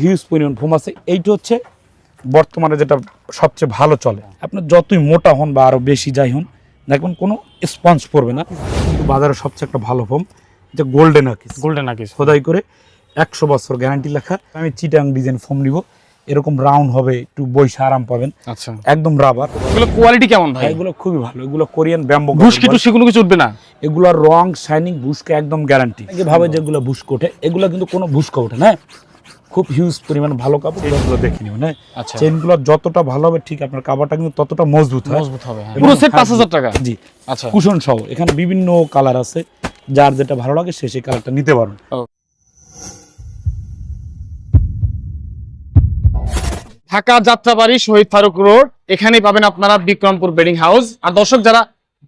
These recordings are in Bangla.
হিউজ পরিমাণ ফোম আছে। এইটা হচ্ছে বর্তমানে যেটা সবচেয়ে ভালো চলে। আপনার যতই মোটা হন বা আরও বেশি যাই হন দেখবেন কোনো স্পঞ্জ পড়বে না। কিন্তু বাজারে সবচেয়ে একটা ভালো ফোম যে গোল্ডেন আকিস গোল্ডেন আকিস খোদাই করে একশো বছর গ্যারান্টি লেখা। আমি চিটাং ডিজাইন ফোম নিব। এরকম রাউন্ড হবে একটু বৈশা আরাম পাবেন। আচ্ছা। একদম রাবার এগুলো কোয়ালিটি কেমন ভাই? এগুলো খুবই ভালো। এগুলো কোরিয়ান ব্যাম্বো বুসকি টুসকি কোনো কিছু উঠবে না? এগুলোর রং শাইনিং বুসকে একদম গ্যারান্টি ভাবে যেগুলো বুস্ক ওঠে এগুলো কিন্তু কোনো বুস্ক ওঠে না। খুব হিউজ পরিমাণ ভালো কাপড় এগুলো দেখে নিও না আচ্ছা। চেনগুলো যতটা ভালো হবে ঠিক আপনার কাপড়টা কিন্তু ততটা মজবুত হয়। মজবুত হবে হ্যাঁ। পুরো সেট থাকবে- পাঁচ হাজার টাকা? জি। আচ্ছা। কুশন সহ এখানে বিভিন্ন কালার আছে। যার যেটা ভালো লাগে সে সেই কালারটা নিতে পারবেন ঢাকা যাত্রাবাড়ি শহীদ ফারুক রোড এখানেই পাবেন আপনারা বিক্রমপুর বেডিং হাউস। আর দর্শক যারা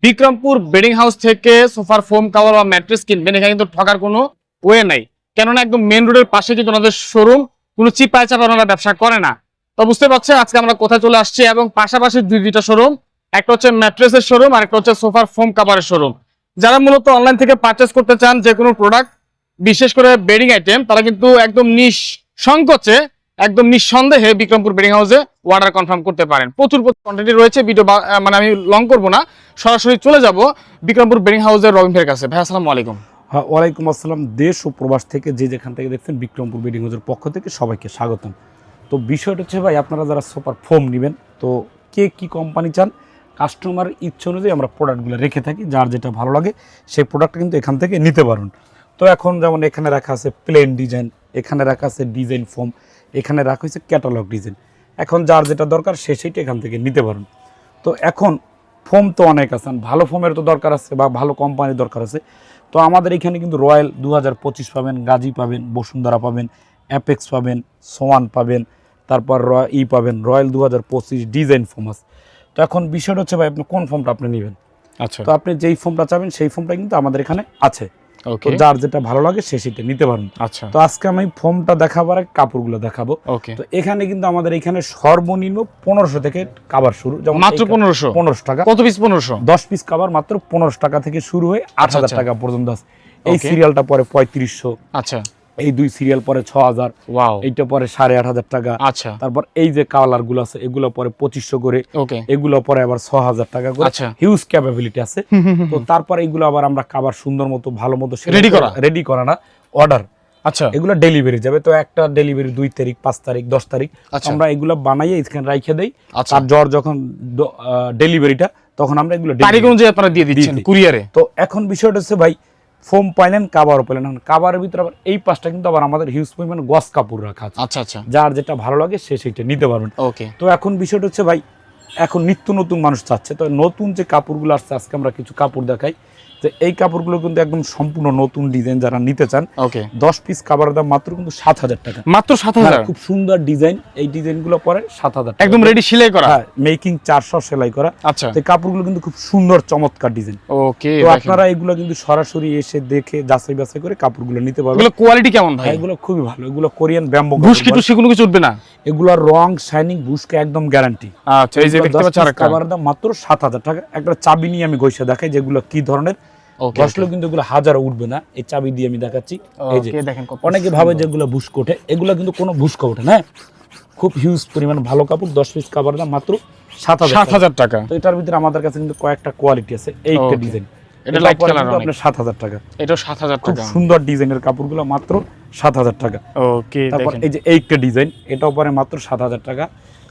বিক্রমপুর বেডিং হাউস থেকে সোফার ফোম কাভার বা ম্যাট্রেস কিনবেন এখানে কিন্তু ঠকার কোনো ওয়ে নাই। কেননা একদম মেন রোডের পাশে কিন্তু ওনাদের শোরুম কোনো চিপায় চাপা ওনারা ব্যবসা করে না। তো বুঝতে পারছেন আজকে আমরা কোথায় চলে আসছি এবং পাশাপাশি দুই দুইটা শোরুম একটা হচ্ছে ম্যাট্রেসের শোরুম আর একটা হচ্ছে সোফার ফোম কাভারের শোরুম যারা মূলত অনলাইন থেকে পারচেস করতে চান যে কোনো প্রোডাক্ট বিশেষ করে বেডিং আইটেম তারা কিন্তু একদম নিঃ সংকোচে একদম নিঃসন্দেহে বিক্রমপুর বেডিং হাউসে অর্ডার কনফার্ম করতে পারেন। প্রচুর কোয়ান্টিটি রয়েছে ভিডিও মানে আমি লং করব না, সরাসরি চলে যাব বিক্রমপুর বেডিং হাউসের রবিন কাছে। ভাই, আসসালামু আলাইকুম। ওয়ালাইকুম আসসালাম। দেশ ও প্রবাস থেকে যে যেখান থেকে দেখছেন বিক্রমপুর বিল্ডিং হাউসের পক্ষ থেকে সবাইকে স্বাগতম। তো বিষয়টা হচ্ছে ভাই, আপনারা যারা সুপার ফোম নেবেন, তো কে কি কোম্পানি চান কাস্টমার ইচ্ছে অনুযায়ী আমরা প্রোডাক্টগুলো রেখে থাকি, যার যেটা ভালো লাগে সেই প্রোডাক্টটা কিন্তু এখান থেকে নিতে পারুন। তো এখন যেমন এখানে রাখা আছে প্লেন ডিজাইন এখানে রাখা আছে ডিজাইন ফোম এখানে রাখা হয়েছে ক্যাটালগ ডিজাইন এখন যার যেটা দরকার সে সেইটা এখান থেকে নিতে পারুন। তো এখন ফোম তো অনেক আছে, ভালো ফোমের তো দরকার আছে বা ভালো কোম্পানির দরকার আছে। তো আমাদের এখানে কিন্তু রয়্যাল দু হাজার পঁচিশ পাবেন গাজী পাবেন বসুন্ধরা পাবেন অ্যাপেক্স পাবেন সোয়ান পাবেন তারপর ই পাবেন রয়্যাল দু হাজার পঁচিশ ডিজাইন ফোমাস তো এখন বিষয়টা হচ্ছে ভাই আপনি কোন ফোমটা আপনি নেবেন? আচ্ছা। তো আপনি যেই ফোনটা চাবেন সেই ফর্মটা কিন্তু আমাদের এখানে আছে। যার যেটা ভালো লাগে সে সেটা নিতে পারেন। আচ্ছা। তো আজকে আমি ফোমটা দেখাবার কাপড় কাপড়গুলো দেখাবো। ওকে। তো এখানে কিন্তু আমাদের এখানে সর্বনিম্ন পনেরোশো থেকে কাবার শুরু। যেমন মাত্র পনেরোশো? পনেরোশো টাকা। কত পিস পনেরোশো? দশ পিস কাবার মাত্র পনেরোশো টাকা থেকে শুরু হয়ে আট আচ্ছা, হাজার আচ্ছা। টাকা পর্যন্ত আছে। এই সিরিয়ালটা পরে পঁয়ত্রিশশো। আচ্ছা। এই দুই সিরিয়াল পরে ছ হাজার এইটা পরে সাড়ে আট হাজার টাকা। আচ্ছা। তারপর এই যে কালারগুলো আছে এগুলো পরে পঁচিশশো করে এগুলো পরে আবার ছ হাজার টাকা করে। আচ্ছা। হিউজ ক্যাপাবিলিটি আছে। তো তারপর এগুলো আবার আমরা কাবার সুন্দর মতো ভালো মতো Ready করা? রেডি করা না অর্ডার আচ্ছা। এগুলো ডেলিভারি যাবে। তো একটা ডেলিভারি দুই তারিখ পাঁচ তারিখ দশ তারিখ। আচ্ছা। আমরা এগুলো বানাইয়ে এখানে রাইখে দেই। আচ্ছা। তার জ্বর যখন ডেলিভারিটা তখন আমরা এগুলো তারিখ অনুযায়ী আপনারা দিয়ে দিচ্ছেন। কুরিয়ারে তো এখন বিষয়টা হচ্ছে ভাই ফোম পাইলেন কাবারও পাইলেন। এখন কাবারের ভিতরে আবার এই পাশটা কিন্তু আবার আমাদের হিউজ পরিমাণ গস কাপড় রাখা আছে। আচ্ছা আচ্ছা। যার যেটা ভালো লাগে সে সেটা নিতে পারবেন। ওকে। তো এখন বিষয়টা হচ্ছে ভাই এখন নিত্য নতুন মানুষ চাচ্ছে। তো নতুন যে কাপড়গুলো আসছে আজকে আমরা কিছু কাপড় দেখাই। যে এই কাপড়গুলো কিন্তু একদম সম্পূর্ণ নতুন ডিজাইন যারা নিতে চান ওকে দশ পিস কাপড়ের দাম মাত্র কিন্তু সাত হাজার টাকা। মাত্র সাত হাজার? হ্যাঁ, খুব সুন্দর ডিজাইন এই ডিজাইনগুলো পরে সাত হাজার একদম রেডি সেলাই করা? হ্যাঁ মেকিং চারশো সেলাই করা। আচ্ছা। তো এই কাপড়গুলো কিন্তু খুব সুন্দর চমৎকার ডিজাইন ওকে তো আপনারা এগুলো কিন্তু সরাসরি এসে দেখে যাচাই বাছাই করে কাপড়গুলো নিতে পারবেন। এগুলো কোয়ালিটি কেমন ভাই? হ্যাঁ, এগুলো খুবই ভালো। এগুলো কোরিয়ান ব্যাম্বো বুসকি টুসকি কোনো কিছু উঠবে না? এগুলোর রং শাইনিং বুসকে একদম গ্যারান্টি আচ্ছা এই যে দেখতে পাচ্ছেন খাবারের দাম মাত্র সাত হাজার টাকা। একটা চাবি নিয়ে আমি ঘষে দেখাই যেগুলো কি ধরনের। ঘষলেও কিন্তু এগুলো হাজার উঠবে না। এই চাবি দিয়ে আমি দেখাচ্ছি। এই যে অনেকে ভাবে যেগুলো বুস্ক ওঠে। এগুলো কিন্তু কোনো বুস্ক ওঠে না খুব হিউজ পরিমাণ ভালো কাপড় দশ পিস কাপড়ের দাম মাত্র সাত হাজার সাত টাকা। হাজার টাকা। তো এটার ভিতরে আমাদের কাছে কিন্তু কয়েকটা কোয়ালিটি আছে। এইটা ডিজাইন এটা লাইট কালার আপনার সাত হাজার টাকা। এটাও সাত হাজার খুব সুন্দর ডিজাইনের কাপড়গুলো মাত্র সাত হাজার টাকা। ওকে তারপর এই যে এইটা ডিজাইন এটাও পরে মাত্র সাত হাজার টাকা।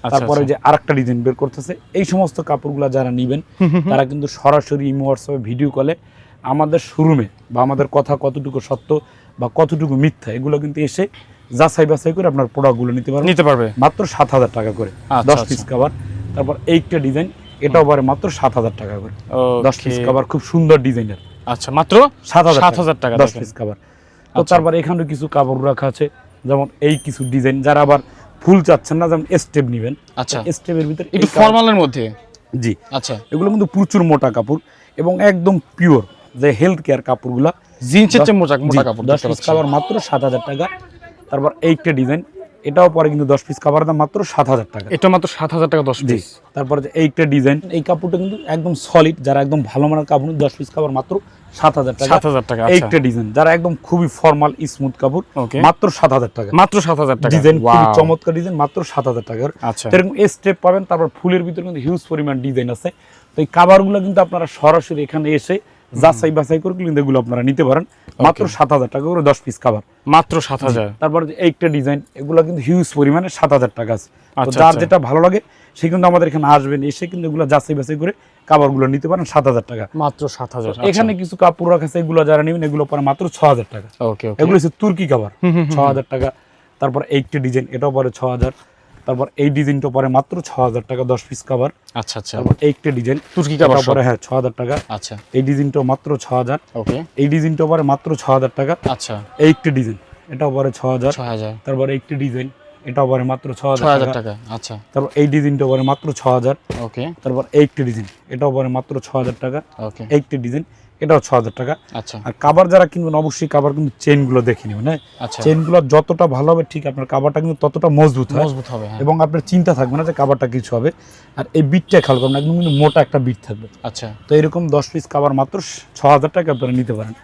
আচ্ছা, তারপরে আচ্ছা। যে আরেকটা ডিজাইন বের করতেছে এই সমস্ত কাপড়গুলো যারা নিবেন তারা কিন্তু সরাসরি ইমো হোয়াটসঅ্যাপে ভিডিও কলে আমাদের শোরুমে বা আমাদের কথা কতটুকু সত্য বা কতটুকু মিথ্যা এগুলো কিন্তু এসে যাচাই বাছাই করে আপনার প্রোডাক্টগুলো নিতে পারবে নিতে পারবে। মাত্র সাত হাজার টাকা করে। আচ্ছা, দশ আচ্ছা। পিস কাভার তারপর এইটা ডিজাইন এটাও পরে মাত্র সাত হাজার টাকা করে। দশ পিস. কাভার খুব সুন্দর ডিজাইনের আচ্ছা মাত্র সাত হাজার সাত হাজার টাকা দশ পিস কাভার তো আচ্ছা। তারপর এখানে কিছু কাপড় রাখা আছে যেমন এই কিছু ডিজাইন যারা আবার ফুল চাচ্ছেন না যেমন স্টেপ নেবেন। আচ্ছা। স্টেপের ভিতরে একটু ফর্মালের মধ্যে? জি। আচ্ছা। এগুলো কিন্তু প্রচুর মোটা কাপড় এবং একদম পিওর যে হেলথ কেয়ার কাপড়গুলা জিন্সের চেয়ে মোটা মোটা কাপড় দশ পিস। কাপড় মাত্র সাত হাজার টাকা। তারপর এইটা ডিজাইন এটাও পরে কিন্তু দশ পিস কাভারের দাম মাত্র সাত হাজার টাকা। এটা মাত্র সাত হাজার টাকা দশ পিস তারপরে যে এইটা ডিজাইন এই কাপড়টা কিন্তু একদম সলিড যারা একদম ভালো মানের কাপড় দশ পিস কাপড় মাত্র সাত হাজার টাকা। সাত হাজার টাকা আচ্ছা। এইটা ডিজাইন যারা একদম খুবই ফর্মাল স্মুথ কাপড় মাত্র সাত হাজার টাকা। মাত্র সাত হাজার টাকা। ডিজাইন খুবই চমৎকার ডিজাইন মাত্র সাত হাজার টাকার আচ্ছা। এরকম স্টেপ পাবেন তারপর ফুলের ভিতরে কিন্তু হিউজ পরিমাণ ডিজাইন আছে। তো এই কাভারগুলো কিন্তু আপনারা সরাসরি এখানে এসে যাচাই বাছাই করে কিন্তু এগুলো আপনারা নিতে পারেন। মাত্র সাত হাজার টাকা করে দশ পিস কাভার মাত্র সাত হাজার। তারপর যে এইটা ডিজাইন এগুলো কিন্তু হিউজ পরিমাণে সাত হাজার টাকা আছে। আচ্ছা, যার আচ্ছা। যেটা ভালো লাগে সে কিন্তু আমাদের এখানে আসবেন এসে কিন্তু এগুলো যাচাই বাছাই করে নিতে পারেন সাত হাজার টাকা। মাত্র সাত হাজার এখানে কিছু কাপড় রাখা আছে এগুলো যারা নেবেন এগুলো পরে মাত্র ছ হাজার টাকা। এগুলো হচ্ছে তুর্কি কাভার ছ হাজার টাকা। তারপর এইটটি ডিজাইন এটাও পরে ছ হাজার। তারপর এই ডিজাইনটা পরে মাত্র ছ হাজার টাকা দশ পিস কাভার আচ্ছা আচ্ছা। তারপর এইটটি ডিজাইন তুর্কি কাভার পরে হ্যাঁ ছ হাজার টাকা। আচ্ছা। এই ডিজাইনটা মাত্র ছ হাজার ওকে এই ডিজাইনটা পরে মাত্র ছ হাজার টাকা। আচ্ছা। এইটটি ডিজাইন এটাও পরে ছ হাজার ছয় হাজার তারপর এইটটি ডিজাইন এটাও পরে মাত্র ছ হাজার টাকা আচ্ছা। তারপর এই ডিজাইনটা পরে মাত্র ছ হাজার ওকে তারপর এইটটি ডিজাইন এটাও পরে মাত্র ছ হাজার টাকা ওকে এইটটি ডিজাইন এটাও ছ হাজার টাকা। আচ্ছা। আর কাবার যারা কিনবেন অবশ্যই কাবার কিন্তু চেনগুলো দেখে নেবেন হ্যাঁ? চেন চেনগুলো যতটা ভালো হবে ঠিক আপনার কাবারটা কিন্তু ততটা মজবুত হয়। মজবুত হবে হ্যাঁ। এবং আপনার চিন্তা থাকবে না যে কাবারটা কিছু হবে। আর এই বিটটা খেয়াল করবেন একদম কিন্তু মোটা একটা বিট থাকবে। আচ্ছা। তো এরকম দশ পিস কাবার মাত্র ছ হাজার টাকা আপনারা নিতে পারেন।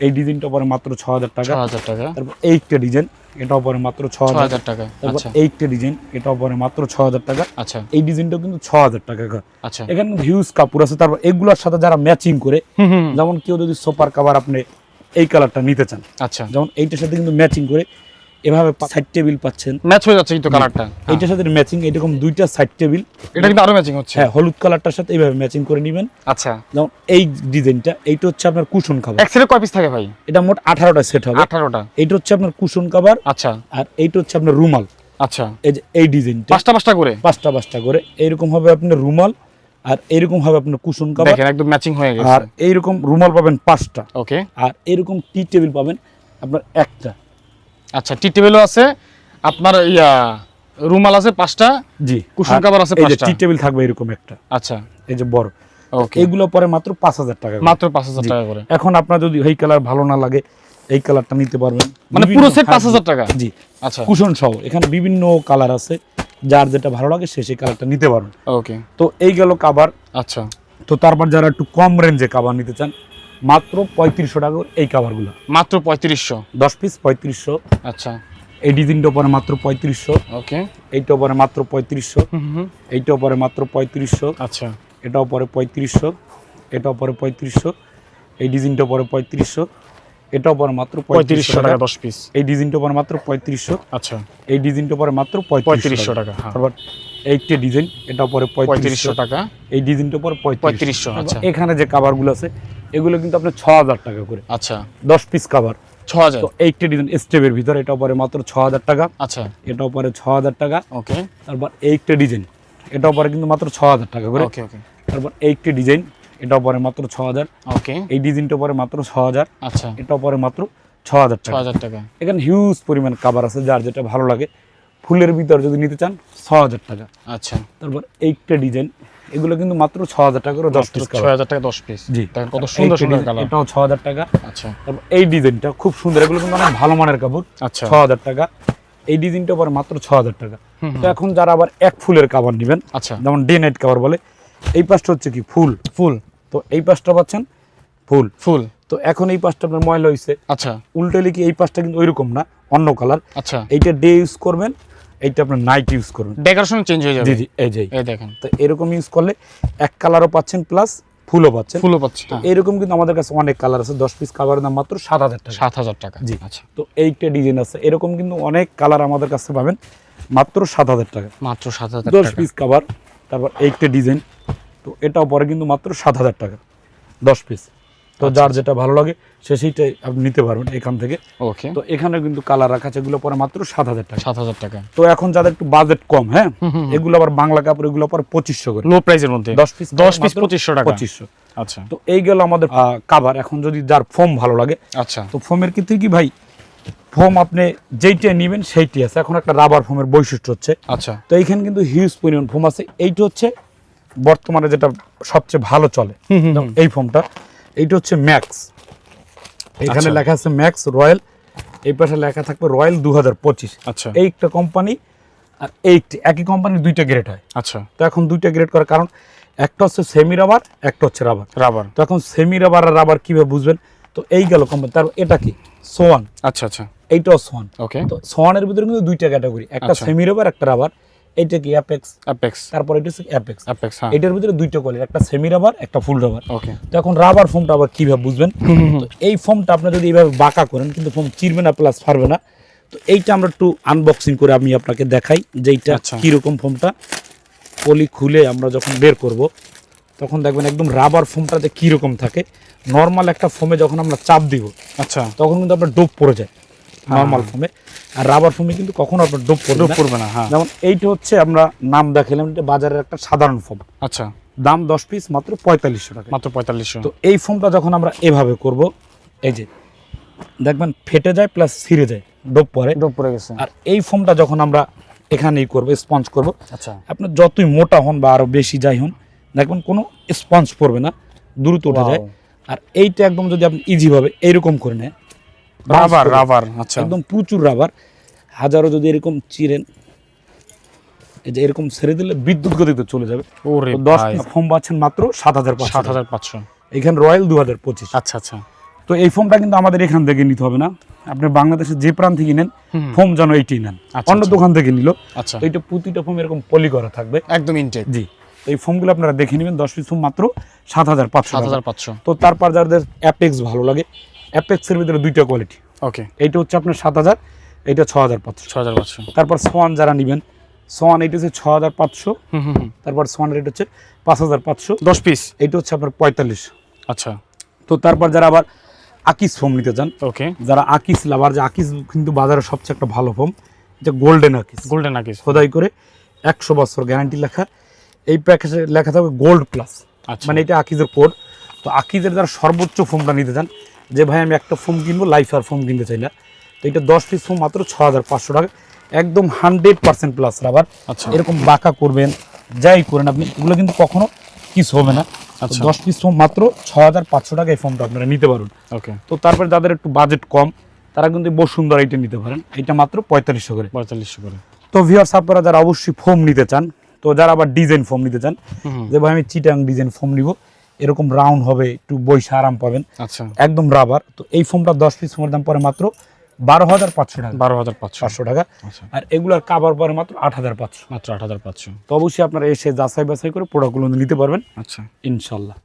এই ডিজাইনটা পরে মাত্র ছ হাজার টাকা। হাজার টাকা। তারপর এইটটা ডিজাইন এটাও পরে মাত্র ছ হাজার টাকা তারপর আচ্ছা। এইটটা ডিজাইন এটাও পরে মাত্র ছ হাজার টাকা। আচ্ছা। এই ডিজাইনটাও কিন্তু ছ হাজার টাকা। আচ্ছা। এখানে হিউজ কাপড় আছে। তারপর এগুলোর সাথে যারা ম্যাচিং করে যেমন কেউ যদি সোপার কাভার আপনি এই কালারটা নিতে চান আচ্ছা। যেমন এইটার সাথে কিন্তু ম্যাচিং করে এভাবে সাইড টেবিল পাচ্ছেন। ম্যাচ হয়ে যাচ্ছে কিন্তু কালারটা এইটার সাথে ম্যাচিং এরকম দুইটা সাইড টেবিল এটা কিন্তু আরও ম্যাচিং হচ্ছে। হ্যাঁ হলুদ কালারটার সাথে এইভাবে ম্যাচিং করে নেবেন। আচ্ছা। যেমন এই ডিজাইনটা এইটা হচ্ছে আপনার কুশন কাভার এক সেটে কয় পিস থাকে ভাই? এটা মোট আঠারোটা সেট হবে। আঠারোটা। এইটা হচ্ছে আপনার কুশন কাভার আচ্ছা। আর এইটা হচ্ছে আপনার রুমাল। আচ্ছা। এই যে এই ডিজাইনটা পাঁচটা পাঁচটা করে? পাঁচটা পাঁচটা করে। এইরকম হবে আপনার রুমাল। আর এইরকম হবে আপনার কুশন কাভার দেখেন একদম ম্যাচিং হয়ে গেছে। আর এইরকম রুমাল পাবেন পাঁচটা। ওকে আর এরকম টি টেবিল পাবেন আপনার একটা। আচ্ছা টি টেবিলও আছে আপনার ইয়া রুমাল আছে পাঁচটা জি কুশন কাভার আছে এই যে পাঁচটা। টি টেবিল থাকবে এরকম একটা। আচ্ছা। এই যে বড়। ওকে। এগুলো পরে মাত্র পাঁচ হাজার টাকা মাত্র পাঁচ হাজার। টাকা করে। এখন আপনার যদি এই কালার ভালো না লাগে এই কালারটা নিতে পারবেন। মানে পুরো সেট পাঁচ হাজার টাকা? জি। আচ্ছা। কুশন সহ। এখানে বিভিন্ন কালার আছে। যার যেটা ভালো লাগে সে সেই কালারটা নিতে পারবেন। ওকে। তো এই গেল কাবার। আচ্ছা। তো তারপর যারা একটু কম রেঞ্জে কাবার নিতে চান মাত্র পঁয়ত্রিশশো টাকা এই কাবারগুলো মাত্র পঁয়ত্রিশশো? দশ পিস পঁয়ত্রিশশো। আচ্ছা। এই ডিজাইনটা পরে মাত্র পঁয়ত্রিশশো। ওকে। এইটাও পরে মাত্র পঁয়ত্রিশশো। এইটাও পরে মাত্র পঁয়ত্রিশশো। আচ্ছা। এটাও পরে পঁয়ত্রিশশো। এটাও পরে পঁয়ত্রিশশো। এই ডিজাইনটা পরে পঁয়ত্রিশশো। এটাও পরে মাত্র পঁয়ত্রিশশো টাকা। দশ পিস এই ডিজাইনটা পরে মাত্র পঁয়ত্রিশশো। আচ্ছা। এই ডিজাইনটা পরে মাত্র পঁয়ত্রিশশো টাকা। হ্যাঁ। এইটা ডিজাইন এটা পরে পঁয়ত্রিশশো। টাকা। এই ডিজাইনটা পরে পঁয়ত্রিশশো। আচ্ছা। এখানে যে কাভারগুলো আছে এগুলো কিন্তু আপনার ছ হাজার টাকা করে। আচ্ছা। দশ পিস কাভার ছ হাজার তো ডিজাইন স্টেপের ভিতরে এটাও পরে মাত্র ছ হাজার টাকা। আচ্ছা। এটাও পরে ছ হাজার টাকা। ওকে। তারপর ডিজাইন এটাও পরে কিন্তু মাত্র ছ হাজার টাকা করে। ওকে ওকে। তারপর ডিজাইন এটাও পরে মাত্র ছ হাজার ওকে। এই ডিজাইনটা পরে মাত্র ছ হাজার আচ্ছা। এটাও পরে মাত্র ছ হাজার টাকা। হাজার টাকা। এখানে হিউজ পরিমাণ কাভার আছে যার যেটা ভালো লাগে। ফুলের ভিতর যদি নিতে চান ছ হাজার টাকা। আচ্ছা। তারপর এইটা ডিজাইন এগুলো কিন্তু মাত্র ছ হাজার টাকা করে দশ পিস ছ হাজার টাকা দশ পিস জি। কত সুন্দর সুন্দর কালার এটাও ছ হাজার টাকা। আচ্ছা। তারপর এই ডিজাইনটা খুব সুন্দর এগুলো কিন্তু অনেক ভালো মানের কাপড়। আচ্ছা। ছ হাজার টাকা। এই ডিজাইনটা পরে মাত্র ছ হাজার টাকা তো এখন যারা আবার এক ফুলের কাভার নেবেন আচ্ছা। যেমন ডে নাইট কাভার বলে এই পাশটা হচ্ছে কি ফুল? ফুল। তো এই পাশটা পাচ্ছেন ফুল। ফুল। তো এখন এই পাশটা আপনার ময়লা হয়েছে আচ্ছা। উল্টে কি এই পাশটা কিন্তু ওইরকম না অন্য কালার আচ্ছা। এইটা ডে ইউজ করবেন এইটা আপনার নাইট ইউজ করুন। ডেকোরেশন চেঞ্জ হয়ে যাবে। জি জি এই যে এই দেখেন। তো এরকম ইউজ করলে এক কালারও পাচ্ছেন প্লাস ফুলও পাচ্ছেন। ফুলও পাচ্ছেন হ্যাঁ। এরকম কিন্তু আমাদের কাছে অনেক কালার আছে দশ পিস কাভারের দাম মাত্র সাত হাজার টাকা। সাত হাজার টাকা জি। আচ্ছা। তো এইটা ডিজাইন আছে এরকম কিন্তু অনেক কালার আমাদের কাছে পাবেন মাত্র সাত হাজার টাকা। মাত্র সাত হাজার দশ পিস কাভার তারপর এইটা ডিজাইন তো এটাও পরে কিন্তু মাত্র সাত হাজার টাকা দশ পিস তো আচ্ছা, যার যেটা ভালো লাগে সে সেইটাই আপনি নিতে পারবেন এখান থেকে। ওকে। তো এখানে কিন্তু কালার রাখা আছে এগুলো পরে মাত্র সাত হাজার টাকা। সাত হাজার টাকা। তো এখন যাদের একটু বাজেট কম হ্যাঁ এগুলো আবার বাংলা কাপড় এগুলো পরে পঁচিশশো করে। লো প্রাইসের মধ্যে। দশ পিস দশ পিস পঁচিশশো টাকা। পঁচিশশো। আচ্ছা। তো এই গেল আমাদের কাভার এখন যদি যার ফোম ভালো লাগে আচ্ছা। তো ফোমের ক্ষেত্রে কি ভাই ফোম আপনি যেইটা নেবেন সেইটি আছে। এখন একটা রাবার ফোমের বৈশিষ্ট্য হচ্ছে। আচ্ছা। তো এইখানে কিন্তু হিউজ পরিমাণ ফোম আছে। এইটা হচ্ছে বর্তমানে যেটা সবচেয়ে ভালো চলে এই ফোমটা এইটা হচ্ছে ম্যাক্স। এখানে আচ্ছা। লেখা আছে ম্যাক্স রয়্যাল। এই পাশে লেখা থাকবে রয়্যাল দু হাজার পঁচিশ। আচ্ছা। এইটা কোম্পানি আর এইট একই কোম্পানির দুইটা গ্রেড হয়। আচ্ছা। তো এখন দুইটা গ্রেড করার কারণ একটা হচ্ছে সেমি রাবার একটা হচ্ছে রাবার। রাবার। তো এখন সেমি রাবার আর রাবার কীভাবে বুঝবেন? তো এই গেল কোম্পানি। তার এটা কি? সোয়ান। আচ্ছা আচ্ছা। এইটাও সোয়ান। ওকে তো সোয়ানের ভিতরে কিন্তু দুইটা ক্যাটাগরি একটা আচ্ছা। সেমি রাবার একটা রাবার। এইটা কি অ্যাপেক্স অ্যাপেক্স তারপর এটা হচ্ছে অ্যাপেক্স অ্যাপেক্স হ্যাঁ। এটার ভিতরে দুইটা কোয়ালিটি একটা সেমি রাবার একটা ফুল রাবার ওকে তো এখন রাবার ফোমটা আবার কীভাবে বুঝবেন? তো এই ফোমটা আপনি যদি এইভাবে বাঁকা করেন কিন্তু ফোম চিরবে না প্লাস পারবে না তো এইটা আমরা একটু আনবক্সিং করে আমি আপনাকে দেখাই যে এইটা আচ্ছা। কীরকম ফোমটা পলি খুলে আমরা যখন বের করব তখন দেখবেন একদম রাবার ফোমটাতে কীরকম থাকে। নর্মাল একটা ফোমে যখন আমরা চাপ দিব আচ্ছা। তখন কিন্তু আপনার ডোপ পড়ে যায়। নর্মাল ফোমে আর রাবার ফোমে কিন্তু কখনো আপনার ডোপ পড়বে ডুব না পড়বে না হ্যাঁ। যেমন এইটা হচ্ছে আমরা নাম দেখালাম এটা বাজারের একটা সাধারণ ফোম আচ্ছা। দাম দশ পিস মাত্র পঁয়তাল্লিশশো টাকা। মাত্র পঁয়তাল্লিশশো। তো এই ফোমটা যখন আমরা এভাবে করব এই যে দেখবেন ফেটে যায় প্লাস ছিঁড়ে যায় ডোপ পরে ডুব পড়ে গেছে। আর এই ফোমটা যখন আমরা এখানেই করব স্পঞ্জ করব আচ্ছা। আপনার যতই মোটা হন বা আরও বেশি যাই হন দেখবেন কোনো স্পঞ্জ পড়বে না দ্রুত উঠে যায়। আর এইটা একদম যদি আপনি ইজি ভাবে এইরকম করে নেয় রাবার রাবার আচ্ছা। একদম প্রচুর রাবার হাজারো যদি এরকম চিরেন এই যে এরকম ছেড়ে দিলে বিদ্যুৎ গতিতে চলে যাবে। ওরে দশ ফোম পাচ্ছেন মাত্র সাত হাজার সাত হাজার পাঁচশো। এখানে রয়্যাল দু হাজার পঁচিশ। আচ্ছা আচ্ছা। তো এই ফোমটা কিন্তু আমাদের এখান থেকে নিতে হবে না। আপনি বাংলাদেশের যে প্রান্ত থেকে নেন ফোম যেন এইটাই নেন। আচ্ছা, অন্য আচ্ছা। দোকান থেকে নিল। আচ্ছা। এইটা প্রতিটা ফোম এরকম পলি করা থাকবে। একদম ইনটেক জি। এই ফোমগুলো আপনারা দেখে নেবেন দশ পিস ফোম মাত্র সাত হাজার পাঁচশো সাত হাজার পাঁচশো। তো তারপর যাদের অ্যাপেক্স ভালো লাগে অ্যাপেক্সের ভিতরে দুইটা কোয়ালিটি ওকে এইটা হচ্ছে আপনার সাত হাজার এইটা ছ হাজার পাঁচশো। ছ হাজার পাঁচশো। তারপর সোয়ান যারা নেবেন সোয়ান এইটা হচ্ছে ছ হাজার পাঁচশো হুম হুম হুম। তারপর সোয়ান রেট হচ্ছে পাঁচ হাজার পাঁচশো। দশ পিস এইটা হচ্ছে আপনার পঁয়তাল্লিশ। আচ্ছা। তো তারপর যারা আবার আকিস ফোম নিতে চান ওকে যারা আকিস লাভার যে আকিস কিন্তু বাজারে সবচেয়ে একটা ভালো ফোম যে গোল্ডেন আকিস গোল্ডেন আকিস খোদাই করে একশো বছর গ্যারান্টি লেখা। এই প্যাকেজে লেখা থাকবে গোল্ড প্লাস আচ্ছা। মানে এটা আকিজের কোড তো আকিজের যারা সর্বোচ্চ ফোমটা নিতে চান যে ভাই আমি একটা ফোম কিনবো লাইফ আর ফোম কিনতে চাই না তো এটা দশ পিস ফোম মাত্র ছ হাজার পাঁচশো টাকা। একদম হান্ড্রেড পার্সেন্ট প্লাস রাবার আচ্ছা। এরকম বাঁকা করবেন যাই করেন আপনি এগুলো কিন্তু কখনো কিছু হবে না। আচ্ছা। দশ পিস ফোম মাত্র ছ হাজার পাঁচশো টাকা এই ফোমটা আপনারা নিতে পারুন। ওকে তো তারপরে যাদের একটু বাজেট কম তারা কিন্তু বসুন্ধরা এইটা নিতে পারেন। এটা মাত্র পঁয়তাল্লিশশো করে। পঁয়তাল্লিশশো করে। তো ভিওর্স আপনারা যারা অবশ্যই ফোম নিতে চান তো যারা আবার ডিজাইন ফোম নিতে চান যে ভাই আমি চিটাং ডিজাইন ফোম নিব এরকম রাউন্ড হবে একটু বৈশা আরাম পাবেন। আচ্ছা। একদম রাবার তো এই ফোমটা দশ পিস ফোমের দাম পরে মাত্র বারো হাজার পাঁচশো টাকা। বারো হাজার পাঁচশো। পাঁচশো টাকা। আচ্ছা। আর এগুলার কাবার পরে মাত্র আট হাজার পাঁচশো। মাত্র আট হাজার পাঁচশো। তো অবশ্যই আপনারা এসে যাচাই বাছাই করে প্রোডাক্টগুলো নিতে পারবেন। আচ্ছা। ইনশাল্লাহ।